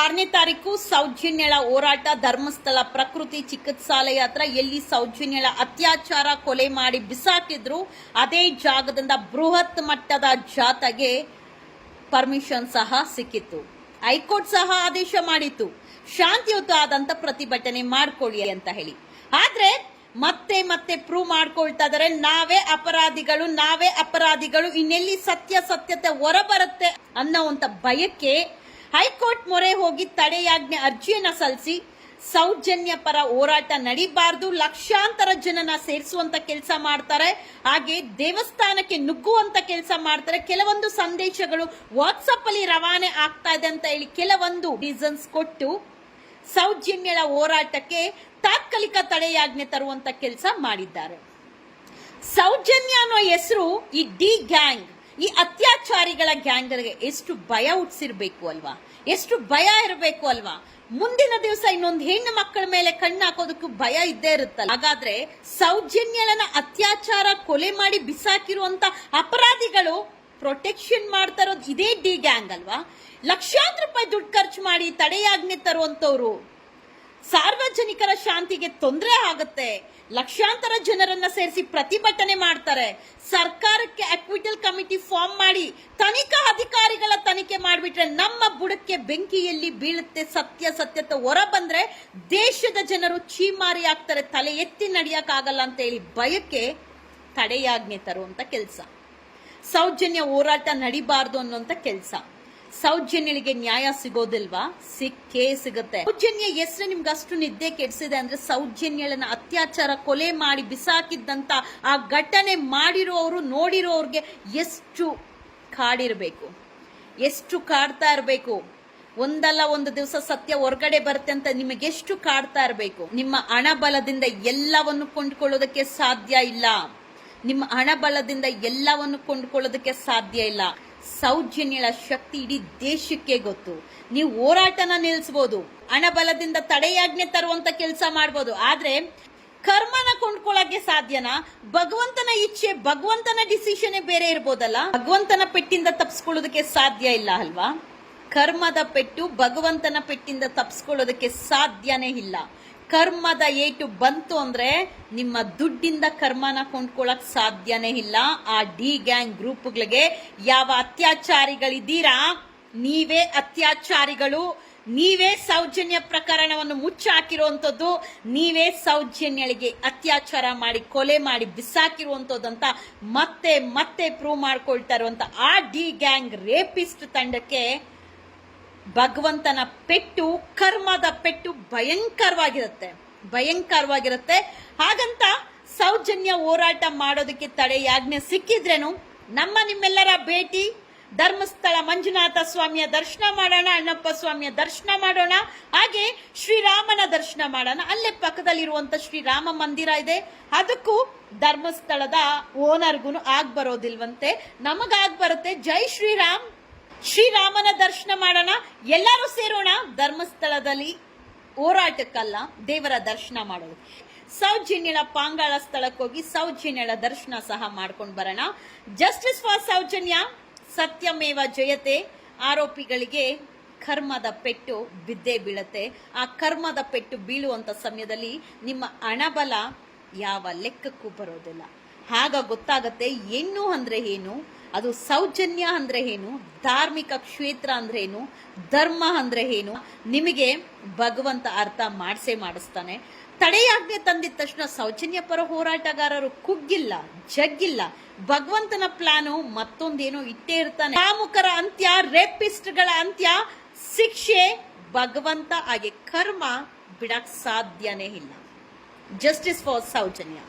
ಆರನೇ ತಾರೀಕು ಸೌಜನ್ಯಳ ಹೋರಾಟ, ಧರ್ಮಸ್ಥಳ ಪ್ರಕೃತಿ ಚಿಕಿತ್ಸಾಲಯ ಹತ್ರ ಎಲ್ಲಿ ಸೌಜನ್ಯಳ ಅತ್ಯಾಚಾರ ಕೊಲೆ ಮಾಡಿ ಬಿಸಾಕಿದ್ರು, ಅದೇ ಜಾಗದಿಂದ ಬೃಹತ್ ಮಟ್ಟದ ಜಾಥಾಗೆ ಪರ್ಮಿಷನ್ ಸಹ ಸಿಕ್ಕಿತ್ತು. ಹೈಕೋರ್ಟ್ ಸಹ ಆದೇಶ ಮಾಡಿತ್ತು. ಶಾಂತಿಯುತ ಆದಂತ ಪ್ರತಿಭಟನೆ ಮಾಡ್ಕೊಳ್ಳಿ ಅಂತ ಹೇಳಿ. ಆದ್ರೆ ಮತ್ತೆ ಮತ್ತೆ ಪ್ರೂವ್ ಮಾಡ್ಕೊಳ್ತಾ ಇದಾರೆ, ನಾವೇ ಅಪರಾಧಿಗಳು ನಾವೇ ಅಪರಾಧಿಗಳು, ಇನ್ನೆಲ್ಲಿ ಸತ್ಯ ಸತ್ಯತೆ ಹೊರಬರುತ್ತೆ ಅನ್ನೋವಂತ ಭಯಕ್ಕೆ ಹೈಕೋರ್ಟ್ ಮೊರೆ ಹೋಗಿ ತಡೆಯಾಜ್ಞೆ ಅರ್ಜಿಯನ್ನು ಸಲ್ಲಿಸಿ ಸೌಜನ್ಯ ಪರ ಹೋರಾಟ ನಡಿಬಾರ್ದು, ಲಕ್ಷಾಂತರ ಜನನ ಸೇರಿಸುವಂತ ಕೆಲಸ ಮಾಡ್ತಾರೆ, ಹಾಗೆ ದೇವಸ್ಥಾನಕ್ಕೆ ನುಗ್ಗುವಂತ ಕೆಲಸ ಮಾಡ್ತಾರೆ. ಕೆಲವೊಂದು ಸಂದೇಶಗಳು ವಾಟ್ಸಪ್ ಅಲ್ಲಿ ರವಾನೆ ಆಗ್ತಾ ಇದೆ ಅಂತ ಹೇಳಿ ಕೆಲವೊಂದು ರೀಸನ್ಸ್ ಕೊಟ್ಟು ಸೌಜನ್ಯಳ ಹೋರಾಟಕ್ಕೆ ತಾತ್ಕಾಲಿಕ ತಡೆಯಾಜ್ಞೆ ತರುವಂತ ಕೆಲಸ ಮಾಡಿದ್ದಾರೆ. ಸೌಜನ್ಯ ಅನ್ನೋ ಹೆಸರು ಈ ಡಿ ಗ್ಯಾಂಗ್ ಈ ಅತ್ಯಾಚಾರಿಗಳ ಗ್ಯಾಂಗ್ಗಳಿಗೆ ಎಷ್ಟು ಭಯ ಹುಟ್ಟಿಸಿರ್ಬೇಕು ಅಲ್ವಾ? ಎಷ್ಟು ಭಯ ಇರಬೇಕು ಅಲ್ವಾ? ಮುಂದಿನ ದಿವಸ ಇನ್ನೊಂದು ಹೆಣ್ಣು ಮಕ್ಕಳ ಮೇಲೆ ಕಣ್ಣು ಹಾಕೋದಕ್ಕೂ ಭಯ ಇದ್ದೇ ಇರುತ್ತಲ್ಲ. ಹಾಗಾದ್ರೆ ಸೌಜನ್ಯನ ಅತ್ಯಾಚಾರ ಕೊಲೆ ಮಾಡಿ ಬಿಸಾಕಿರುವಂತ ಅಪರಾಧಿಗಳು ಪ್ರೊಟೆಕ್ಷನ್ ಮಾಡ್ತಾ ಇರೋದು ಇದೇ ಡಿ ಗ್ಯಾಂಗ್ ಅಲ್ವಾ? ಲಕ್ಷಾಂತರ ರೂಪಾಯಿ ದುಡ್ಡು ಖರ್ಚು ಮಾಡಿ ತಡೆಯಾಜ್ಞೆ ತರುವಂತವ್ರು ಸಾರ್ವಜನಿಕರ ಶಾಂತಿಗೆ ತೊಂದರೆ ಆಗುತ್ತೆ. ಲಕ್ಷಾಂತರ ಜನರನ್ನ ಸೇರಿಸಿ ಪ್ರತಿಭಟನೆ ಮಾಡ್ತಾರೆ. ಸರ್ಕಾರಕ್ಕೆ ಅಕ್ವಿಟಲ್ ಕಮಿಟಿ ಫಾರ್ಮ್ ಮಾಡಿ ತನಿಖಾ ಅಧಿಕಾರಿಗಳ ತನಿಖೆ ಮಾಡಿಬಿಟ್ರೆ ನಮ್ಮ ಬುಡಕ್ಕೆ ಬೆಂಕಿಯಲ್ಲಿ ಬೀಳುತ್ತೆ ಸತ್ಯ ಸತ್ಯತೆ ಹೊರ ಬಂದ್ರೆ ದೇಶದ ಜನರು ಚೀಮಾರಿ ಆಗ್ತಾರೆ, ತಲೆ ಎತ್ತಿ ನಡಿಯಕ್ಕಾಗಲ್ಲ ಅಂತ ಹೇಳಿ ಭಯಕ್ಕೆ ತಡೆಯಾಜ್ಞೆ ತರುವಂತ ಕೆಲಸ. ಸೌಜನ್ಯ ಹೋರಾಟ ನಡಿಬಾರ್ದು ಅನ್ನುವಂತ ಕೆಲಸ. ಸೌಜನ್ಯಳಿಗೆ ನ್ಯಾಯ ಸಿಗೋದಿಲ್ವಾ? ಸಿಕ್ಕೇ ಸಿಗುತ್ತೆ. ಸೌಜನ್ಯ ಹೆಸರು ನಿಮ್ಗೆ ಅಷ್ಟು ನಿದ್ದೆ ಕೆಡಿಸಿದೆ ಅಂದ್ರೆ ಸೌಜನ್ಯಳನ್ನ ಅತ್ಯಾಚಾರ, ಕೊಲೆ ಮಾಡಿ ಬಿಸಾಕಿದ್ದಂತ ಆ ಘಟನೆ ಮಾಡಿರೋರು, ನೋಡಿರೋರ್ಗೆ ಎಷ್ಟು ಕಾಡಿರ್ಬೇಕು? ಎಷ್ಟು ಕಾಡ್ತಾ ಇರಬೇಕು? ಒಂದಲ್ಲ ಒಂದು ದಿವಸ ಸತ್ಯ ಹೊರಗಡೆ ಬರುತ್ತೆ ಅಂತ ನಿಮಗೆ ಎಷ್ಟು ಕಾಡ್ತಾ ಇರಬೇಕು? ನಿಮ್ಮ ಹಣಬಲದಿಂದ ಎಲ್ಲವನ್ನು ಕೊಂಡ್ಕೊಳ್ಳೋದಕ್ಕೆ ಸಾಧ್ಯ ಇಲ್ಲ. ನಿಮ್ಮ ಹಣಬಲದಿಂದ ಎಲ್ಲವನ್ನು ಕೊಂಡ್ಕೊಳ್ಳೋದಕ್ಕೆ ಸಾಧ್ಯ ಇಲ್ಲ. ಸೌಜನ್ಯಳ ಶಕ್ತಿ ಇಡೀ ದೇಶಕ್ಕೆ ಗೊತ್ತು. ನೀವು ಹೋರಾಟನ ನಿಲ್ಲಿಸಬಹುದು ಹಣಬಲದಿಂದ ತಡೆಯಾಜ್ಞೆ ತರುವಂತ ಕೆಲಸ ಮಾಡ್ಬೋದು. ಆದ್ರೆ ಕರ್ಮನ ಕೊಂಡ್ಕೊಳ್ಳಕ್ಕೆ ಸಾಧ್ಯನಾ? ಭಗವಂತನ ಇಚ್ಛೆ, ಭಗವಂತನ ಡಿಸಿಷನ್ ಬೇರೆ ಇರ್ಬೋದಲ್ಲ? ಭಗವಂತನ ಪೆಟ್ಟಿಂದ ತಪ್ಪಿಸ್ಕೊಳ್ಳೋದಕ್ಕೆ ಸಾಧ್ಯ ಇಲ್ಲ ಅಲ್ವಾ? ಕರ್ಮದ ಪೆಟ್ಟು ಭಗವಂತನ ಪೆಟ್ಟಿಂದ ತಪ್ಪಿಸ್ಕೊಳ್ಳೋದಕ್ಕೆ ಸಾಧ್ಯನೇ ಇಲ್ಲ. ಕರ್ಮದ ಏಟು ಬಂತು ಅಂದ್ರೆ ನಿಮ್ಮ ದುಡ್ಡಿಂದ ಕರ್ಮನ ಕೊಂಡ್ಕೊಳಕ್ ಸಾಧ್ಯನೇ ಇಲ್ಲ. ಆ ಡಿ ಗ್ಯಾಂಗ್ ಗ್ರೂಪ್ಗಳಿಗೆ ಯಾವ ಅತ್ಯಾಚಾರಿಗಳಿದ್ದೀರಾ? ನೀವೇ ಅತ್ಯಾಚಾರಿಗಳು. ನೀವೇ ಸೌಜನ್ಯ ಪ್ರಕರಣವನ್ನು ಮುಚ್ಚಾಕಿರುವಂಥದ್ದು. ನೀವೇ ಸೌಜನ್ಯಳಿಗೆ ಅತ್ಯಾಚಾರ ಮಾಡಿ, ಕೊಲೆ ಮಾಡಿ ಬಿಸಾಕಿರುವಂಥದ್ದಂತ ಮತ್ತೆ ಮತ್ತೆ ಪ್ರೂವ್ ಮಾಡ್ಕೊಳ್ತಾ ಇರುವಂತ ಆ ಡಿ ಗ್ಯಾಂಗ್ ರೇಪಿಸ್ಟ್ ತಂಡಕ್ಕೆ ಭಗವಂತನ ಪೆಟ್ಟು, ಕರ್ಮದ ಪೆಟ್ಟು ಭಯಂಕರವಾಗಿರುತ್ತೆ. ಭಯಂಕರವಾಗಿರುತ್ತೆ. ಹಾಗಂತ ಸೌಜನ್ಯ ಹೋರಾಟ ಮಾಡೋದಕ್ಕೆ ತಡೆಯಾಜ್ಞೆ ಸಿಕ್ಕಿದ್ರೇನು, ನಮ್ಮ ನಿಮ್ಮೆಲ್ಲರ ಭೇಟಿ, ಧರ್ಮಸ್ಥಳ ಮಂಜುನಾಥ ಸ್ವಾಮಿಯ ದರ್ಶನ ಮಾಡೋಣ, ಅಣ್ಣಪ್ಪ ಸ್ವಾಮಿಯ ದರ್ಶನ ಮಾಡೋಣ, ಹಾಗೆ ಶ್ರೀರಾಮನ ದರ್ಶನ ಮಾಡೋಣ. ಅಲ್ಲೇ ಪಕ್ಕದಲ್ಲಿರುವಂಥ ಶ್ರೀರಾಮ ಮಂದಿರ ಇದೆ. ಅದಕ್ಕೂ ಧರ್ಮಸ್ಥಳದ ಓನರ್ಗೂ ಆಗ್ ಬರೋದಿಲ್ವಂತೆ ನಮಗಾಗ್ ಬರುತ್ತೆ. ಜೈ ಶ್ರೀರಾಮ್. ಶ್ರೀರಾಮನ ದರ್ಶನ ಮಾಡೋಣ. ಎಲ್ಲರೂ ಸೇರೋಣ. ಧರ್ಮಸ್ಥಳದಲ್ಲಿ ಹೋರಾಟಕ್ಕಲ್ಲ, ದೇವರ ದರ್ಶನ ಮಾಡೋದು. ಸೌಜನ್ಯಳ ಪಾಂಗಾಳ ಸ್ಥಳಕ್ಕೆ ಹೋಗಿ ಸೌಜನ್ಯಳ ದರ್ಶನ ಸಹ ಮಾಡ್ಕೊಂಡು ಬರೋಣ. ಜಸ್ಟಿಸ್ ಫಾರ್ ಸೌಜನ್ಯ, ಸತ್ಯಮೇವ ಜಯತೆ. ಆರೋಪಿಗಳಿಗೆ ಕರ್ಮದ ಪೆಟ್ಟು ಬಿದ್ದೇ ಬೀಳತ್ತೆ. ಆ ಕರ್ಮದ ಪೆಟ್ಟು ಬೀಳುವಂತ ಸಮಯದಲ್ಲಿ ನಿಮ್ಮ ಹಣಬಲ ಯಾವ ಲೆಕ್ಕಕ್ಕೂ ಬರೋದಿಲ್ಲ. ಆಗ ಗೊತ್ತಾಗತ್ತೆ, ಹೆಣ್ಣು ಅಂದ್ರೆ ಏನು? ಅದು ಸೌಜನ್ಯ ಅಂದ್ರೆ ಏನು? ಧಾರ್ಮಿಕ ಕ್ಷೇತ್ರ ಅಂದ್ರೆ ಏನು? ಧರ್ಮ ಅಂದ್ರೆ ಏನು? ನಿಮಗೆ ಭಗವಂತ ಅರ್ಥ ಮಾಡಿಸೇ ಮಾಡಿಸ್ತಾನೆ. ತಡೆಯಾಜ್ಞೆ ತಂದಿದ ತಕ್ಷಣ ಸೌಜನ್ಯ ಪರ ಹೋರಾಟಗಾರರು ಕುಗ್ಗಿಲ್ಲ, ಜಗ್ಗಿಲ್ಲ. ಭಗವಂತನ ಪ್ಲಾನು ಮತ್ತೊಂದೇನೋ ಇಟ್ಟೇ ಇರ್ತಾನೆ. ಕಾಮುಕರ ಅಂತ್ಯ, ರೇಪಿಸ್ಟ್ಗಳ ಅಂತ್ಯ, ಶಿಕ್ಷೆ ಭಗವಂತ ಹಾಗೆ ಕರ್ಮ ಬಿಡಕ್ ಸಾಧ್ಯನೇ ಇಲ್ಲ. Justice for Soujanya.